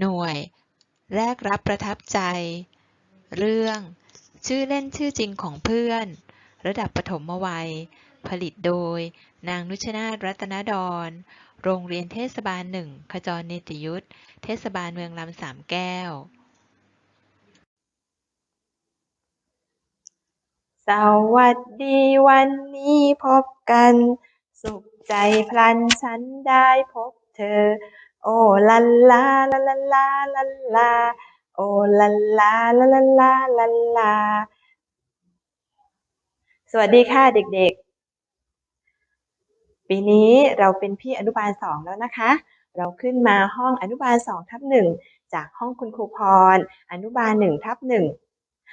หน่วย แรกรับประทับใจ เรื่อง ชื่อเล่นชื่อจริงของเพื่อน ระดับปฐมวัย ผลิตโดย นางนุชนาถรัตนดร โรงเรียนเทศบาลหนึ่งขจรเนติยุทธ เทศบาลเมืองลำสามแก้ว สวัสดีวันนี้พบกัน สุขใจพลันฉันได้พบเธอ โอ้ลันลาลาลาลาลาลาโอ้ลันลาลาลาลาลาลาสวัสดีค่ะเด็กๆ ปีนี้เราเป็นพี่อนุบาลสองแล้วนะคะ เราขึ้นมาห้องอนุบาลสองทับหนึ่งจากห้องคุณครูพร อนุบาลหนึ่งทับหนึ่ง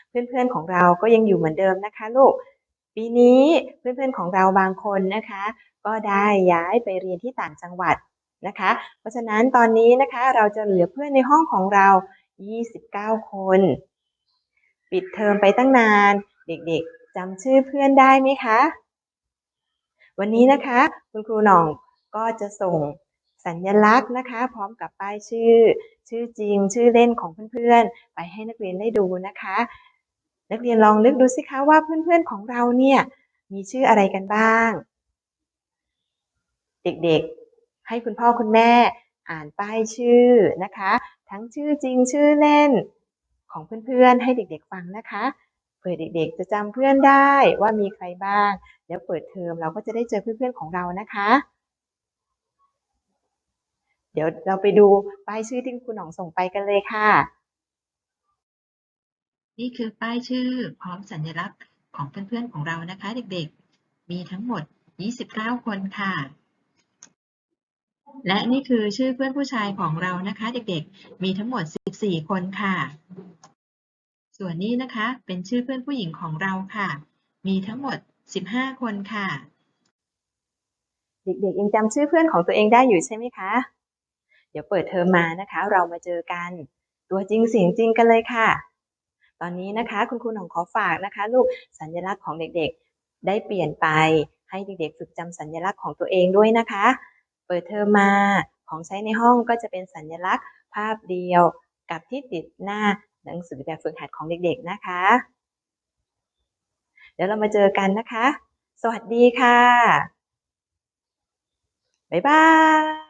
เพื่อนๆของเราก็ยังอยู่เหมือนเดิมนะคะลูก ปีนี้เพื่อนๆของเราบางคนนะคะ ก็ได้ย้ายไปเรียนที่ต่างจังหวัด นะคะ เพราะฉะนั้นตอนนี้นะคะเราจะเหลือเพื่อนในห้องของเรา 29 คน ปิดเทอมไปตั้งนาน เด็กๆจำชื่อเพื่อนได้ไหมคะ วันนี้นะคะคุณครูหน่องก็จะส่งสัญลักษณ์นะคะ พร้อมกับป้ายชื่อ ชื่อจริง ชื่อเล่นของเพื่อนๆ ไปให้นักเรียนได้ดูนะคะ นักเรียนลองนึกดูสิคะว่าเพื่อนๆของเราเนี่ยมีชื่ออะไรกันบ้าง เด็กๆ ให้คุณพ่อคุณแม่อ่านป้ายชื่อนะคะ ทั้งชื่อจริงชื่อเล่นของเพื่อนๆให้เด็กๆฟังนะคะเผื่อเด็กๆ จะจำเพื่อนได้ว่ามีใครบ้างเดี๋ยวเปิดเทอมเราก็จะได้เจอเพื่อนๆของเรานะคะ เดี๋ยวเราไปดูป้ายชื่อที่คุณหนองส่งไปกันเลยค่ะ นี่คือป้ายชื่อพร้อมสัญลักษณ์ของเพื่อนๆของเรานะคะ เด็กๆ มีทั้งหมด 29 คนค่ะ และนี่คือชื่อเพื่อนผู้ชายของเรานะคะ เด็กๆ มีทั้งหมด 14 คนค่ะ ส่วนนี้นะคะเป็นชื่อเพื่อนผู้หญิงของเราค่ะ มีทั้งหมด 15 คนค่ะ เด็กๆยังจำชื่อเพื่อนของตัวเองได้อยู่ใช่ไหมคะ เดี๋ยวเปิดเทอมมานะคะ เรามาเจอกัน ตัวจริงเสียงจริงกันเลยค่ะ ตอนนี้นะคะ คุณครูหนองขอฝากนะคะ ลูกสัญลักษณ์ของเด็กๆ ได้เปลี่ยนไปให้เด็กๆ ฝึกจำสัญลักษณ์ของตัวเองด้วยนะคะ เปิดเทอมมา ของใช้ในห้องก็จะเป็นสัญลักษณ์ภาพเดียวกับที่ติดหน้าหนังสือแบบฝึกหัดของเด็กๆนะคะ เดี๋ยวเรามาเจอกันนะคะ สวัสดีค่ะ บ๊ายบาย